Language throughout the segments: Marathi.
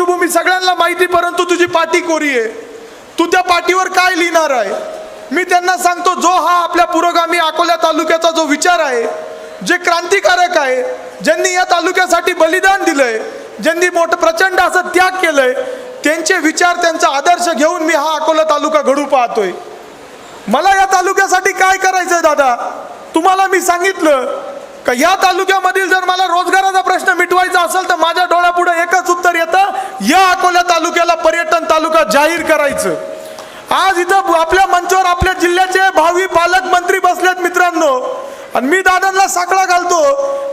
पार्श्वभूमी सगळ्यांना माहिती परंतु तुझी पाठी कोरी आहे. तू त्या पाठीवर काय लिहिणार आहे? मी त्यांना सांगतो जो हा आपल्या पुरोगामी अकोला तालुक्याचा जो विचार आहे जे क्रांतिकारक आहे ज्यांनी या तालुक्यासाठी बलिदान दिलंय ज्यांनी मोठं प्रचंड असं त्याग केलंय त्यांचे विचार त्यांचा आदर्श घेऊन मी हा अकोला तालुका घडू पाहतोय. मला या तालुक्यासाठी काय करायचंय दादा? तुम्हाला मी सांगितलं का या तालुक्यामधील जर मला रोजगाराचा प्रश्न मिटवायचा असेल तर माझ्या डोळ्यापुढे एकच उत्तर येतं या अकोला तालुक्याला पर्यटन तालुका जाहीर करायचं. आज इथं आपल्या मंचावर आपल्या जिल्ह्याचे भावी पालकमंत्री बसलेत मित्रांनो. आणि मी दादांना साकडा घालतो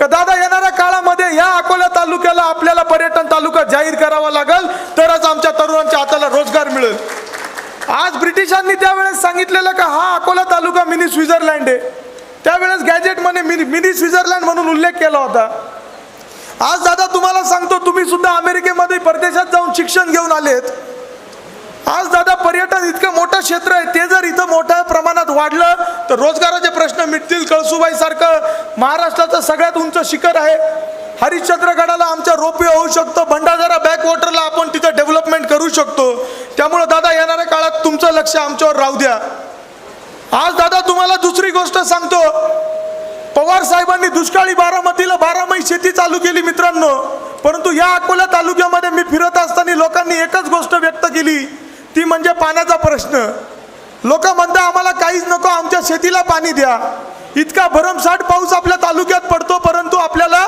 का दादा येणाऱ्या काळामध्ये या अकोला तालुक्याला आपल्याला पर्यटन तालुका जाहीर करावा लागेल तरच आमच्या तरुणांच्या हाताला रोजगार मिळेल. आज ब्रिटिशांनी त्यावेळेस सांगितलेलं का हा अकोला तालुका मिनी स्वित्झर्लंड आहे. त्यावेळेस गॅजेटमध्ये मिनी मिनी स्वित्झर्लंड म्हणून उल्लेख केला होता. आज दादा तुम्हाला सांगतो तुम्ही सुद्धा अमेरिकेमध्ये परदेशात जाऊन शिक्षण घेऊन आलेत. आज दादा पर्यटन इतकं मोठं क्षेत्र आहे ते जर इथं मोठ्या प्रमाणात वाढलं तर रोजगाराचे प्रश्न मिटतील. कळसुबाई सारखं महाराष्ट्राचं सगळ्यात उंच शिखर आहे. हरिश्चंद्रगडाला आमच्या रोपवे होऊ शकतो भंडारदारा बॅकवॉटरला आपण तिथं डेव्हलपमेंट करू शकतो. त्यामुळं दादा येणाऱ्या काळात तुमचं लक्ष आमच्यावर राहू द्या. आज दादा तुम्हाला सांगतो पवार साहेबांनी दुष्काळी बारामतीला बारामही शेती चालू केली मित्रांनो. परंतु या अकोला तालुक्यामध्ये मी फिरत असताना लोकांनी एकच गोष्ट व्यक्त केली. ती म्हणजे पाण्याचा प्रश्न. लोक म्हणतात आम्हाला काहीच नको आमच्या शेतीला पाणी द्या. इतका भरमसाठ पाऊस आपल्या तालुक्यात पडतो परंतु आपल्याला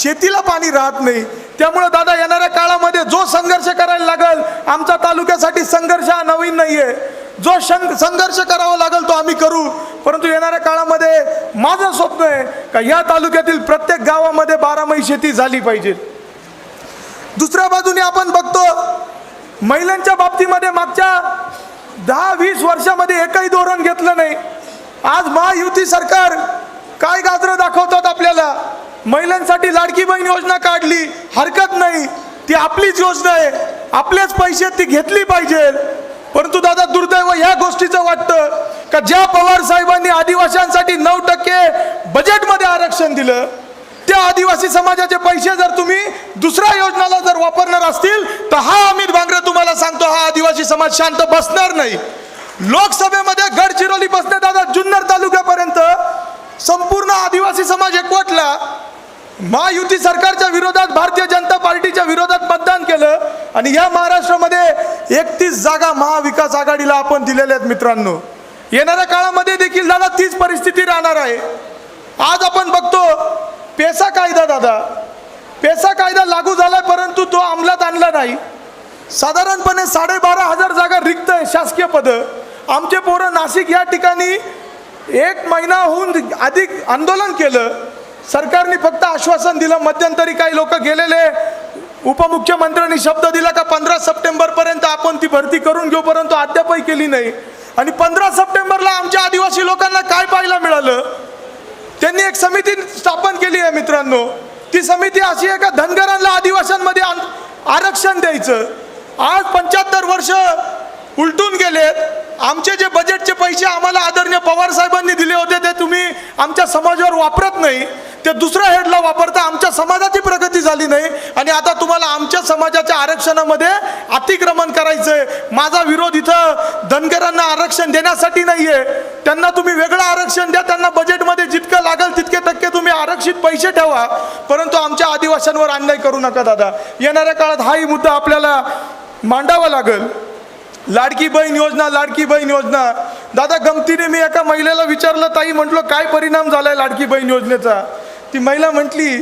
शेतीला पाणी राहत नाही. त्यामुळे दादा येणाऱ्या काळामध्ये जो संघर्ष करायला लागल आमच्या तालुक्यासाठी संघर्ष हा नवीन नाहीये. जो संघर्ष करावा लागेल तो आम्ही करू. परंतु येणाऱ्या काळामध्ये माझं स्वप्न आहे का या तालुक्यातील प्रत्येक गावामध्ये बारामही शेती झाली पाहिजे. दुसऱ्या बाजूने आपण बघतो महिलांच्या बाबतीमध्ये मागच्या दहा वीस वर्षामध्ये एकही धोरण घेतलं नाही. आज महायुती सरकार काय गाजरं दाखवतात आपल्याला? महिलांसाठी लाडकी बहीण योजना काढली हरकत नाही. ती आपलीच योजना आहे. आपलेच पैसे ती घेतली पाहिजे परंतु दादा दुर्दैव ह्या गोष्टीचं वाटतं का ज्या पवार साहेबांनी आदिवासींसाठी नऊ टक्के बजेटमध्ये आरक्षण दिलं त्या आदिवासी समाजाचे पैसे जर तुम्ही दुसऱ्या योजनाला जर वापरणार असतील तर हा अमित भांगरे तुम्हाला सांगतो हा आदिवासी समाज शांत बसणार नाही. लोकसभेमध्ये गडचिरोली बसणे दादा जुन्नर तालुक्यापर्यंत संपूर्ण आदिवासी समाज एकवटला. महायुती सरकारच्या विरोधात भारतीय जनता पार्टीच्या विरोधात मतदान केलं आणि या महाराज एकतीस जागा महाविकास आघाडीला आपण दिलेल्या आहेत मित्रांनो. येणाऱ्या काळामध्ये देखील दादा तीच परिस्थिती राहणार आहे. आज आपण बघतो पेसा कायदा दादा. पेसा कायदा लागू झाला परंतु तो अंमलात आणला नाही. साधारणपणे साडेबारा हजार जागा रिक्त आहे शासकीय पदं. आमचे पोरं नाशिक या ठिकाणी एक महिना होऊन अधिक आंदोलन केलं. सरकारने फक्त आश्वासन दिलं मध्यंतरी काही लोक गेलेले. उपमुख्यमंत्र्यांनी शब्द दिला का पंधरा सप्टेंबरपर्यंत आपण ती भरती करून घेऊ परंतु अद्यापही केली नाही. आणि पंधरा सप्टेंबरला आमच्या आदिवासी लोकांना काय पाहायला मिळालं? त्यांनी एक समिती स्थापन केली आहे मित्रांनो. ती समिती अशी आहे का धनगरांना आदिवाशांमध्ये आरक्षण द्यायचं. आज पंच्याहत्तर वर्ष उलटून गेलेत. आमचे जे बजेटचे पैसे आम्हाला आदरणीय पवार साहेबांनी दिले होते ते तुम्ही आमच्या समाजावर वापरत नाही. ते दुसऱ्या हेडला वापरता आमच्या समाजाची प्रगती झाली नाही. आणि आता तुम्हाला आमच्या समाजाच्या आरक्षणामध्ये अतिक्रमण करायचंय. माझा विरोध इथं धनगरांना आरक्षण देण्यासाठी नाहीये. त्यांना तुम्ही वेगळं आरक्षण द्या त्यांना बजेटमध्ये जितकं लागेल तितके टक्के तुम्ही आरक्षित पैसे ठेवा. परंतु आमच्या आदिवाशांवर अन्याय करू नका दादा. येणाऱ्या काळात हाही मुद्दा आपल्याला मांडावा लागेल. लाडकी बहीण योजना लाडकी बहीण योजना. दादा गमतीने मी एका महिलेला विचारलं ताई म्हटलं काय परिणाम झालाय लाडकी बहीण योजनेचा? ती महिला म्हटली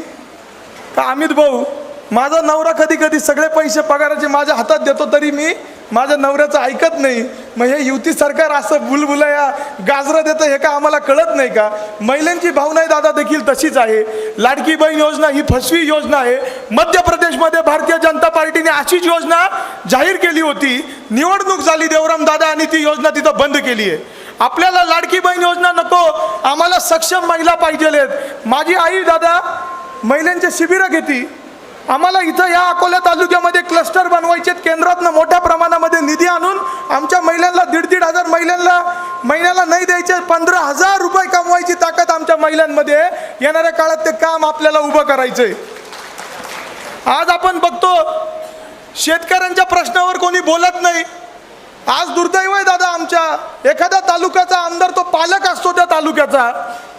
का अमित भाऊ माझा नवरा कधी कधी सगळे पैसे पगाराचे माझ्या हातात देतो तरी मी माझ्या नवऱ्याचं ऐकत नाही. मग हे युती सरकार असं बुलबुलया गाजरं देतं हे का आम्हाला कळत नाही का? महिलांची भावना आहे दादा देखील तशीच आहे. लाडकी बहीण योजना ही फसवी योजना आहे. मध्य प्रदेशमध्ये भारतीय जनता पार्टीने अशीच योजना जाहीर केली होती. निवडणूक झाली देवराम दादा आणि ती योजना तिथं बंद केली आहे. आपल्याला लाडकी बहीण योजना नको आम्हाला सक्षम महिला पाहिजे माझी आई दादा महिलांचे शिबिरं घेती. आम्हाला इथं या अकोला तालुक्यामध्ये क्लस्टर बनवायचे केंद्रातनं मोठ्या प्रमाणामध्ये निधी आणून आमच्या महिलांना दीड दीड हजार महिलांना महिन्याला नाही द्यायचे पंधरा हजार रुपये कमवायची ताकद आमच्या महिलांमध्ये येणाऱ्या काळात ते काम आपल्याला उभं करायचंय. आज आपण बघतो शेतकऱ्यांच्या प्रश्नावर कोणी बोलत नाही. आज दुर्दैव आहे दादा आमच्या. एखाद्या तालुक्याचा आमदार तो पालक असतो त्या तालुक्याचा.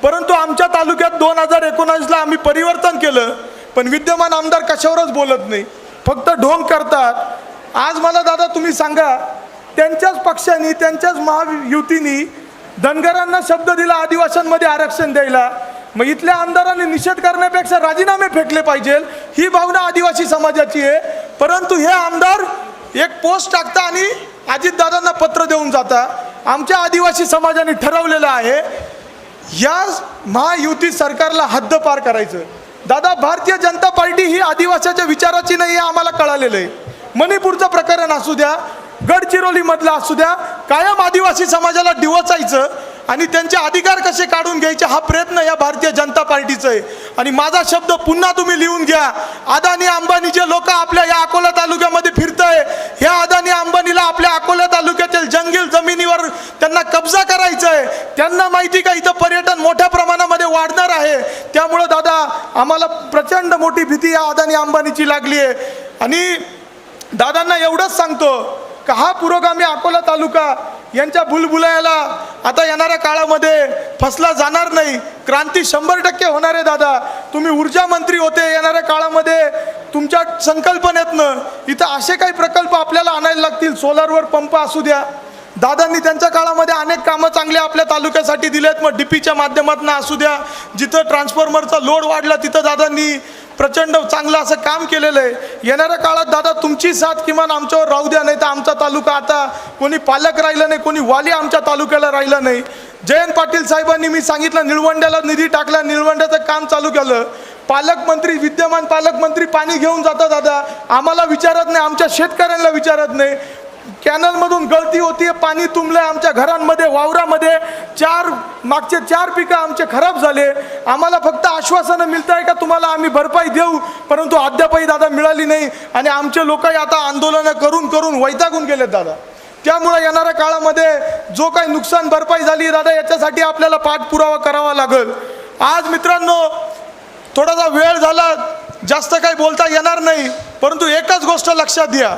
परंतु आमच्या तालुक्यात दोन हजार एकोणावीसला आम्ही परिवर्तन केलं पण विद्यमान आमदार कशावरच बोलत नाही. फक्त ढोंग करतात. आज मला दादा तुम्ही सांगा त्यांच्याच पक्षाने त्यांच्याच महायुतीने धनगरांना शब्द दिला आदिवासांमध्ये आरक्षण द्यायला. मग इथल्या आमदारांनी निषेध करण्यापेक्षा राजीनामे फेकले पाहिजे. ही भावना आदिवासी समाजाची आहे. परंतु हे आमदार एक पोस्ट टाकता आणि अजितदादांना पत्र देऊन जाता. आमच्या आदिवासी समाजाने ठरवलेलं आहे या महायुती सरकारला हद्दपार करायचं. दादा भारतीय जनता पार्टी ही आदिवासाच्या विचाराची नाही हे आम्हाला कळालेलं आहे. मणिपूरचं प्रकरण असू द्या गडचिरोलीमधलं असू द्या कायम आदिवासी समाजाला डिवचायचं. आणि त्यांचे अधिकार कसे काढून घ्यायचे हा प्रयत्न या भारतीय जनता पार्टीचा आहे. आणि माझा शब्द पुन्हा तुम्ही लिहून घ्या. अदानी अंबानीचे लोक आपल्या या अकोला तालुक्यामध्ये फिरतंय ह्या अदानी अंबानीला आपल्या अकोला तालुक्यातील जंगल जमिनीवर त्यांना कब्जा करायचा आहे त्यांना माहिती का इथं पर्यटन मोठ्या प्रमाणामध्ये वाढणार आहे? त्यामुळं दादा आम्हाला प्रचंड मोठी भीती या अदानी अंबानीची लागली आहे. आणि दादांना एवढंच सांगतो का हा पुरोगामी अकोला तालुका यांच्या बुलबुलायाला आता येणाऱ्या काळामध्ये फसला जाणार नाही. क्रांती शंभर टक्के होणार आहे दादा. तुम्ही ऊर्जा मंत्री होते येणाऱ्या काळामध्ये तुमच्या संकल्पनेतनं इथं असे काही प्रकल्प आपल्याला आणायला लागतील. सोलारवर पंप असू द्या. दादांनी त्यांच्या काळामध्ये अनेक कामं चांगले आपल्या तालुक्यासाठी दिलेत. मग डी पीच्या माध्यमातून असू द्या. जिथं ट्रान्सफॉर्मरचा लोड वाढला तिथं दादांनी प्रचंड चांगलं असं काम केलेलं आहे. येणाऱ्या काळात दादा तुमची साथ किमान आमच्यावर राहू द्या नाही तर आमचा तालुका आता कोणी पालक राहिलं नाही कोणी वाली आमच्या तालुक्याला राहिलं नाही. जयंत पाटील साहेबांनी मी सांगितलं निळवंड्याला निधी टाकला निळवंड्याचं काम चालू केलं. पालकमंत्री विद्यमान पालकमंत्री पाणी घेऊन जातात दादा. आम्हाला विचारत नाही आमच्या शेतकऱ्यांना विचारत नाही. कॅनलमधून गळती होतीये पाणी तुंबलं आमच्या घरांमध्ये वावरामध्ये. चार मागचे चार पिकं आमचे खराब झाले. आम्हाला फक्त आश्वासनं मिळत आहे का तुम्हाला आम्ही भरपाई देऊ? परंतु अद्यापही दादा मिळाली नाही आणि आमचे लोकही आता आंदोलनं करून करून वैतागून गेलेत दादा. त्यामुळे येणाऱ्या काळामध्ये जो काही नुकसान भरपाई झाली दादा याच्यासाठी आपल्याला पाठपुरावा करावा लागेल. आज मित्रांनो थोडासा वेळ झाला जास्त काही बोलता येणार नाही परंतु एकच गोष्ट लक्षात घ्या.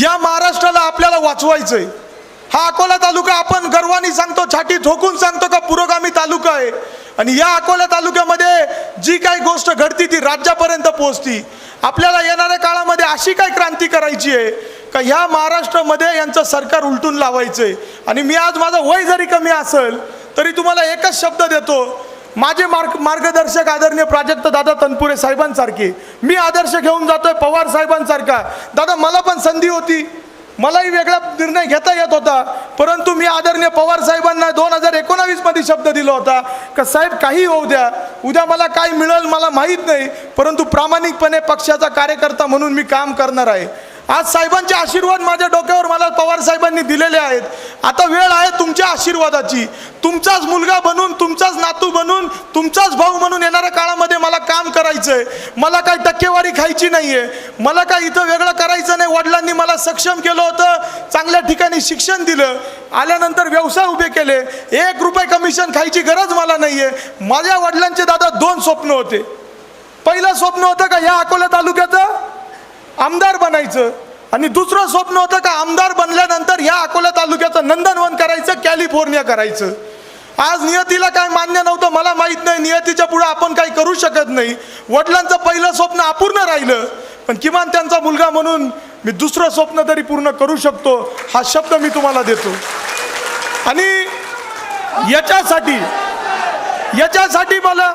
या महाराष्ट्राला आपल्याला वाचवायचंय. हा अकोला तालुका आपण गर्वानी सांगतो छाटी ठोकून सांगतो का पुरोगामी तालुका आहे. आणि या अकोला तालुक्यामध्ये जी काही गोष्ट घडती ती राज्यापर्यंत पोहोचती. आपल्याला येणाऱ्या काळामध्ये अशी काय क्रांती करायची आहे का ह्या महाराष्ट्रामध्ये यांचं सरकार उलटून लावायचं आहे आणि मी आज माझं वय जरी कमी असेल तरी तुम्हाला एकच शब्द देतो माझे मार्ग मार्गदर्शक आदरणीय प्राजक्त दादा तनपुरे साहेबांसारखे. मी आदर्श घेऊन जातोय पवार साहेबांसारखा. दादा मला पण संधी होती. मलाही वेगळा निर्णय घेता येत होता. परंतु मी आदरणीय पवार साहेबांना दोन हजार एकोणावीसमध्ये शब्द दिला होता का साहेब काही होऊ द्या. उद्या मला काय मिळेल मला माहीत नाही. परंतु प्रामाणिकपणे पक्षाचा कार्यकर्ता म्हणून मी काम करणार आहे. आज साहेबांचे आशीर्वाद माझ्या डोक्यावर मला पवार साहेबांनी दिलेले आहेत. आता वेळ आहे तुमच्या आशीर्वादाची. तुमचाच मुलगा बनून तुमचाच नातू बनून तुमचाच भाऊ म्हणून येणाऱ्या काळामध्ये मला काम करायचं आहे मला काही टक्केवारी खायची नाही आहे मला काय इथं वेगळं करायचं नाही. वडिलांनी मला सक्षम केलं होतं. चांगल्या ठिकाणी शिक्षण दिलं. आल्यानंतर व्यवसाय उभे केले. एक रुपये कमिशन खायची गरज मला नाही आहे माझ्या वडिलांचे दादा दोन स्वप्न होते. पहिलं स्वप्न होतं का ह्या अकोला तालुक्याचं? आमदार बनायचं. आणि दुसरं स्वप्न होतं का आमदार बनल्यानंतर ह्या अकोला तालुक्याचं नंदनवन करायचं कॅलिफोर्निया करायचं. आज नियतीला काय मान्य नव्हतं मला माहीत नाही नियतीच्या पुढे आपण काही करू शकत नाही. वडिलांचं पहिलं स्वप्न अपूर्ण राहिलं पण किमान त्यांचा मुलगा म्हणून मी दुसरं स्वप्न तरी पूर्ण करू शकतो हा शब्द मी तुम्हाला देतो. आणि याच्यासाठी याच्यासाठी मला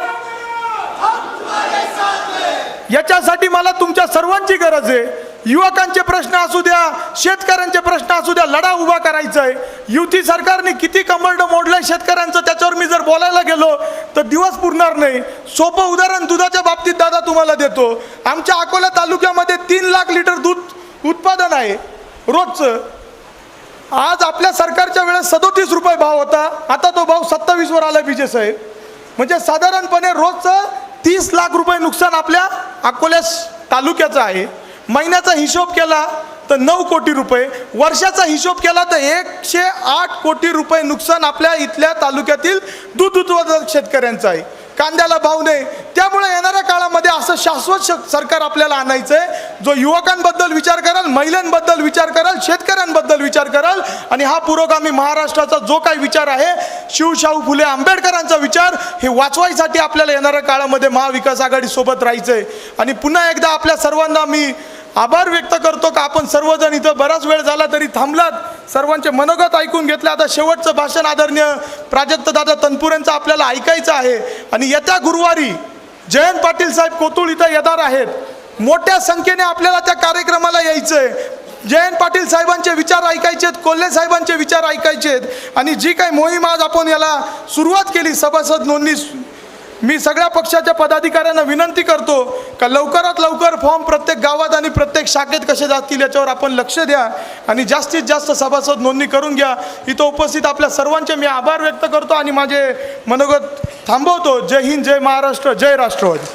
याच्यासाठी मला तुमच्या सर्व गरज युवकांचे प्रश्न असू द्या शेतकऱ्यांचे प्रश्न असू द्या लढा उभा करायचा आहे युती सरकारने किती कमर्ड मोडलंय शेतकऱ्यांचं त्याच्यावर मी जर बोलायला गेलो तर दिवस पुरणार नाही. सोपं उदाहरण दुधाच्या बाबतीत दादा तुम्हाला देतो. आमच्या अकोला तालुक्यामध्ये तीन लाख लिटर दूध उत्पादन आहे रोजचं. आज आपल्या सरकारच्या वेळेस सदोतीस रुपये भाव होता. आता तो भाव सत्तावीसवर आला विजय साहेब. म्हणजे साधारणपणे रोजचं तीस लाख रुपये नुकसान आपल्या अकोल्या तालुक्याचं आहे. महिन्याचा हिशोब केला तर नऊ कोटी रुपये वर्षाचा हिशोब केला तर एकशे आठ कोटी रुपये नुकसान आपल्या इथल्या तालुक्यातील दूध उत्पादक शेतकऱ्यांचं आहे. कांद्याला भाव नाही. त्यामुळे येणाऱ्या काळामध्ये असं शाश्वत सरकार आपल्याला आणायचं आहे जो युवकांबद्दल विचार कराल महिलांबद्दल विचार कराल शेतकऱ्यांबद्दल विचार कराल आणि हा पुरोगामी महाराष्ट्राचा जो काही विचार आहे शिवशाहू फुले आंबेडकरांचा विचार हे वाचवायसाठी आपल्याला येणाऱ्या काळामध्ये महाविकास आघाडी सोबत राहायचं आहे आणि पुन्हा एकदा आपल्या सर्वांना मी आभार व्यक्त करतो का? आपण सर्वजण इथं बराच वेळ झाला तरी थांबलात. सर्वांचे मनोगत ऐकून घेतले. आता शेवटचं भाषण आदरणीय प्राजक्तदादा तनपुरेंचं आपल्याला ऐकायचं आहे. आणि येत्या गुरुवारी जयंत पाटील साहेब कोतुळ इथं येणार आहेत. मोठ्या संख्येने आपल्याला त्या कार्यक्रमाला यायचं आहे जयंत पाटील साहेबांचे विचार ऐकायचे आहेत कोल्हे साहेबांचे विचार ऐकायचे आहेत. आणि जी काही मोहीम आज आपण याला सुरुवात केली सभासद नोंदणी मी सगळ्या पक्षाच्या पदाधिकाऱ्यांना विनंती करतो का लवकरात लवकर फॉर्म प्रत्येक गावात आणि प्रत्येक शाखेत कसे जातील याच्यावर आपण लक्ष द्या आणि जास्तीत जास्त सभासद नोंदणी करून घ्या. इथं उपस्थित आपल्या सर्वांचे मी आभार व्यक्त करतो आणि माझे मनोगत थांबवतो. जय हिंद जय महाराष्ट्र जय राष्ट्रवादी.